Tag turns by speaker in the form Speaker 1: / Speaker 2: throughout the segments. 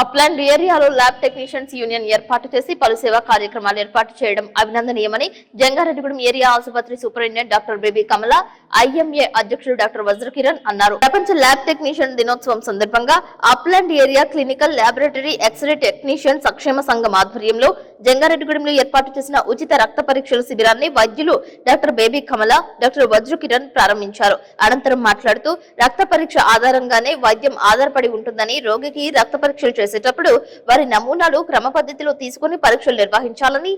Speaker 1: Upland ఏరియాలో lab technicians union ఏర్పాటు చేసి పలు సేవా కార్యక్రమాలు ఏర్పాటు చేయడం అభినందనీయమని జంగారెడ్డిగూడెం ఏరియా ఆసుపత్రి superintendent doctor Baby Kamala IMA అధ్యక్షుడు డాక్టర్ వజ్రకిరణ్ అన్నారు. ప్రపంచ ల్యాబ్ టెక్నీషియన్ దినోత్సవం సందర్భంగా upland area clinical laboratory x ray technician సంక్షేమ సంఘం ఆధ్వర్యంలో జంగారెడ్డిగూడెంలో ఏర్పాటు చేసిన ఉచిత రక్త పరీక్షల శిబిరాన్ని వైద్యులు డాక్టర్ బేబీ కమల డాక్టర్ వజ్రకిరణ్ ప్రారంభించారు. అనంతరం మాట్లాడుతూ రక్త పరీక్ష ఆధారంగానే వైద్యం ఆధారపడి ఉంటుందని రోగికి రక్త పరీక్షలు చేసేటప్పుడు వారి నమూనాలు క్రమ పద్ధతిలో తీసుకుని పరీక్షలు నిర్వహించాలని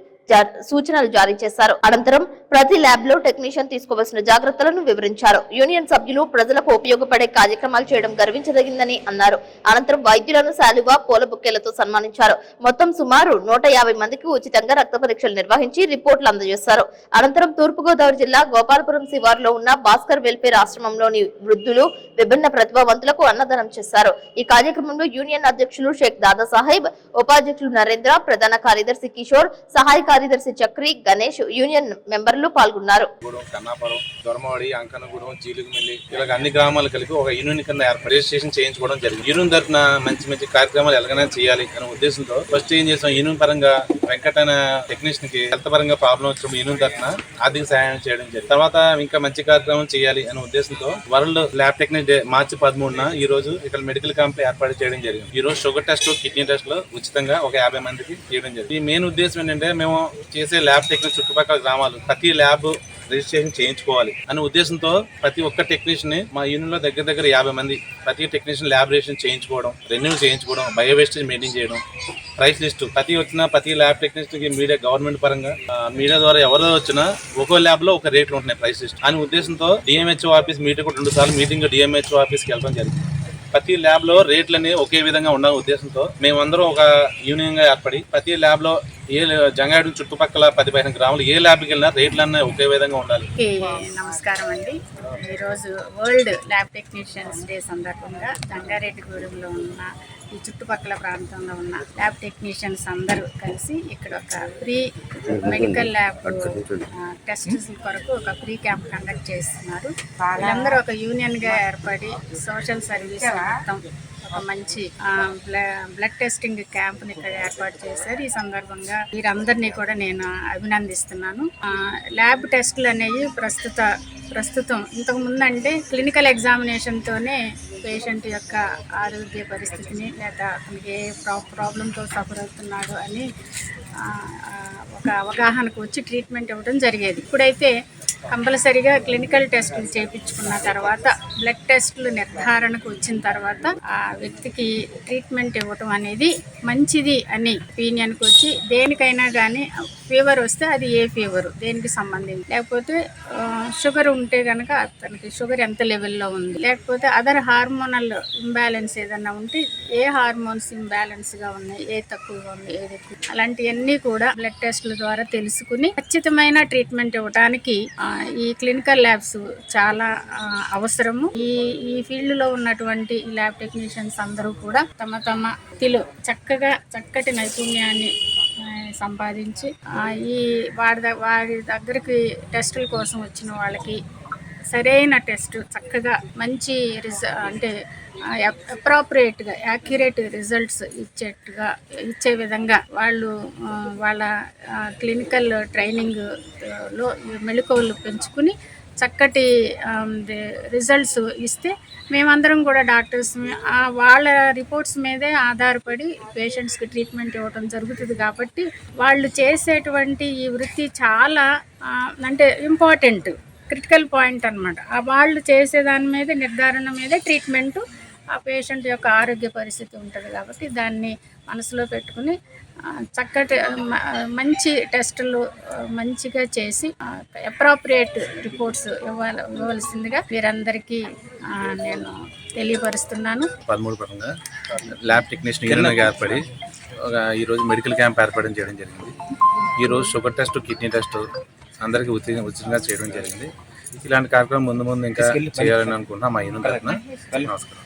Speaker 1: సూచనలు జారీ చేశారు. అనంతరం ప్రతి ల్యాబ్లో టెక్నీషియన్ తీసుకోవాల్సిన జాగ్రత్తలను వివరించారు. యూనియన్ సభ్యులు ప్రజలకు ఉపయోగపడే కార్యక్రమాలు చేయడం గర్వించదగిందని అన్నారు. అనంతరం వైద్యులను శాలువా పూల బుక్కేలతో సన్మానించారు. మొత్తం సుమారు నూట మందికి ఉచితంగా రక్త పరీక్షలు నిర్వహించి రిపోర్టులు అందజేశారు. అనంతరం తూర్పుగోదావరి జిల్లా గోపాలపురం శివారులో ఉన్న భాస్కర్ వెల్ఫేర్ ఆశ్రమంలోని వృద్ధులు విభిన్న ప్రతిభావంతులకు అన్నదానం చేశారు. ఈ కార్యక్రమంలో యూనియన్ అధ్యక్షులు షేక్ దాదాసాహెబ్ ఉపాధ్యక్షులు నరేంద్ర ప్రధాన కార్యదర్శి కిషోర్ సహాయ కార్యదర్శి చక్రి గణేష్ యూనియన్ మెంబర్లు పాల్గొన్నారు.
Speaker 2: కన్నాపురం దొరమవాడి అంకనగూడెం జీలుగుమిల్లి ఇలాగ అన్ని గ్రామాలు కలిపి ఒక యూనియన్ కింద ఏర్పాటు రిజిస్ట్రేషన్ చేయించుకోవడం జరిగింది. యూనియన్ తరఫున మంచి మంచి కార్యక్రమాలు ఎలాగైనా చేయాలి అనే ఉద్దేశంతో ఫస్ట్ ఏం చేసాం? యూనియన్ పరంగా వెంకట అనే టెక్నీషియన్కి హెల్త్ పరంగా ప్రాబ్లం వచ్చిన యూనియన్ తరఫున ఆర్థిక సహాయం చేయడం జరిగింది. తర్వాత ఇంకా మంచి కార్యక్రమం చేయాలి అనే ఉద్దేశంతో world lab technic day March పదమూడున ఈ రోజు ఇక్కడ మెడికల్ క్యాంప్ ఏర్పాటు చేయడం జరిగింది. ఈ రోజు షుగర్ టెస్ట్ కిడ్నీ టెస్ట్లో ఉచితంగా ఒక యాభై మందికి చేయడం జరిగింది. ఈ మెయిన్ ఉద్దేశం ఏంటంటే మేము చేసే ల్యాబ్ టెక్నీషియన్ చుట్టుపక్కల గ్రామాలు ప్రతి ల్యాబ్ రిజిస్ట్రేషన్ చేయించుకోవాలి అనే ఉద్దేశంతో ప్రతి ఒక్క టెక్నీషియన్ మా యూనియన్లో దగ్గర దగ్గర యాభై మంది ప్రతి టెక్నీషియన్ ల్యాబ్ రిజిస్ట్రేషన్ చేయించుకోవడం రెన్యూ చేయించుకోవడం బయో వేస్టేజ్ మెయింటైన్ చేయడం ప్రైస్ లిస్ట్. ప్రతి వచ్చిన ప్రతి ల్యాబ్ టెక్నీషియన్కి మీడియా గవర్నమెంట్ పరంగా మీడియా ద్వారా ఎవరో వచ్చినా ఒక్కో ల్యాబ్లో ఒక రేట్లు ఉంటున్నాయి ప్రైస్ లిస్ట్. అనే ఉద్దేశంతో డిఎంహెచ్ఓ ఆఫీస్ మీటింగ్ కూడా రెండు సార్లు మీటింగ్ డిఎంహెచ్ఓ ఆఫీస్కి వెళ్ళడం జరిగింది. ప్రతి ల్యాబ్లో రేట్లని ఒకే విధంగా ఉండాలి ఉద్దేశంతో మేమందరం ఒక యూనియన్గా ఏర్పడి ప్రతి ల్యాబ్లో ఏ జంగాడు చుట్టుపక్కల పది పదిహేను గ్రాములు ఏ ల్యాబ్కి వెళ్ళినా రేట్లన్నీ ఒకే విధంగా ఉండాలి.
Speaker 3: నమస్కారం అండి. ఈరోజు వరల్డ్ ల్యాబ్ టెక్నీషియన్స్ డే సందర్భంగా జంగారెడ్డిగూడెంలో ఉన్న ఈ చుట్టుపక్కల ప్రాంతంలో ఉన్న ల్యాబ్ టెక్నీషియన్స్ అందరూ కలిసి ఇక్కడ ఒక ఫ్రీ మెడికల్ ల్యాబ్ టెస్ట్ కొరకు ఒక ఫ్రీ క్యాంప్ కండక్ట్ చేస్తున్నారు. వీళ్ళందరూ ఒక యూనియన్గా ఏర్పడి సోషల్ సర్వీస్ మొత్తం మంచి బ్ల- బ్లడ్ టెస్టింగ్ క్యాంప్ని ఇక్కడ ఏర్పాటు చేశారు. ఈ సందర్భంగా వీరందరినీ కూడా నేను అభినందిస్తున్నాను. ల్యాబ్ టెస్టులు అనేవి ప్రస్తుత ప్రస్తుతం ఇంతకు అంటే క్లినికల్ ఎగ్జామినేషన్తోనే పేషెంట్ యొక్క ఆరోగ్య పరిస్థితిని లేదా అతనికి ఏ ప్రా ప్రాబ్లంతో సఫర్ అవుతున్నాడు అని ఒక అవగాహనకు వచ్చి ట్రీట్మెంట్ ఇవ్వడం జరిగేది. ఇప్పుడైతే కంపల్సరీగా క్లినికల్ టెస్టులు చేయించుకున్న తర్వాత బ్లడ్ టెస్టులు నిర్ధారణకు వచ్చిన తర్వాత ఆ వ్యక్తికి ట్రీట్మెంట్ ఇవ్వటం అనేది మంచిది అని ఒపీనియన్కి వచ్చి దేనికైనా కానీ ఫీవర్ వస్తే అది ఏ ఫీవర్ దేనికి సంబంధించి. లేకపోతే షుగర్ ఉంటే కనుక అతనికి షుగర్ ఎంత లెవెల్లో ఉంది. లేకపోతే అదర్ హార్మోనల్ ఇంబ్యాలెన్స్ ఏదన్నా ఉంటే ఏ హార్మోన్స్ ఇంబ్యాలెన్స్గా ఉన్నాయి ఏ తక్కువగా ఉంది ఏది అలాంటివన్నీ కూడా బ్లడ్ టెస్టుల ద్వారా తెలుసుకుని ఖచ్చితమైన ట్రీట్మెంట్ ఇవ్వడానికి ఆ, ఈ క్లినికల్ ల్యాబ్స్ చాలా అవసరము. ఈ ఈ ఫీల్డ్లో ఉన్నటువంటి ల్యాబ్ టెక్నీషియన్స్ అందరూ కూడా తమ తమ తిలో చక్కగా చక్కటి నైపుణ్యాన్ని సంపాదించి ఈ వాడి వారి దగ్గరికి టెస్టుల కోసం వచ్చిన వాళ్ళకి సరైన టెస్ట్ చక్కగా మంచి రిజ అంటే అప్రాప్రియేట్గా యాక్యురేట్ రిజల్ట్స్ ఇచ్చేట్టుగా ఇచ్చే విధంగా వాళ్ళు వాళ్ళ క్లినికల్ ట్రైనింగ్లో మెళుకువలు పెంచుకుని చక్కటి రిజల్ట్స్ ఇస్తే మేమందరం కూడా డాక్టర్స్ వాళ్ళ రిపోర్ట్స్ మీదే ఆధారపడి పేషెంట్స్కి ట్రీట్మెంట్ ఇవ్వడం జరుగుతుంది కాబట్టి వాళ్ళు చేసేటువంటి ఈ వృత్తి చాలా అంటే ఇంపార్టెంట్. క్రిటికల్ పాయింట్ అనమాట వాళ్ళు చేసే దాని మీద నిర్ధారణ మీద ట్రీట్మెంట్ ఆ పేషెంట్ యొక్క ఆరోగ్య పరిస్థితి ఉంటుంది కాబట్టి దాన్ని మనసులో పెట్టుకుని చక్కటి మంచి టెస్టులు మంచిగా చేసి అప్రాప్రియేట్ రిపోర్ట్స్ ఇవ్వాలి ఇవ్వవలసిందిగా వీరందరికీ నేను తెలియపరుస్తున్నాను.
Speaker 4: పదమూడు పరంగా ల్యాబ్ టెక్నీషియన్ యూనియన్గా ఏర్పడి ఒక ఈరోజు మెడికల్ క్యాంప్ ఏర్పడడం చేయడం జరిగింది. ఈరోజు షుగర్ టెస్ట్ కిడ్నీ టెస్ట్ అందరికీ ఉచిత ఉచితంగా చేయడం జరిగింది. ఇలాంటి కార్యక్రమం ముందు ముందు ఇంకా చేయాలని అనుకుంటున్నాం. మా యూనియన్ తరఫున నమస్కారం.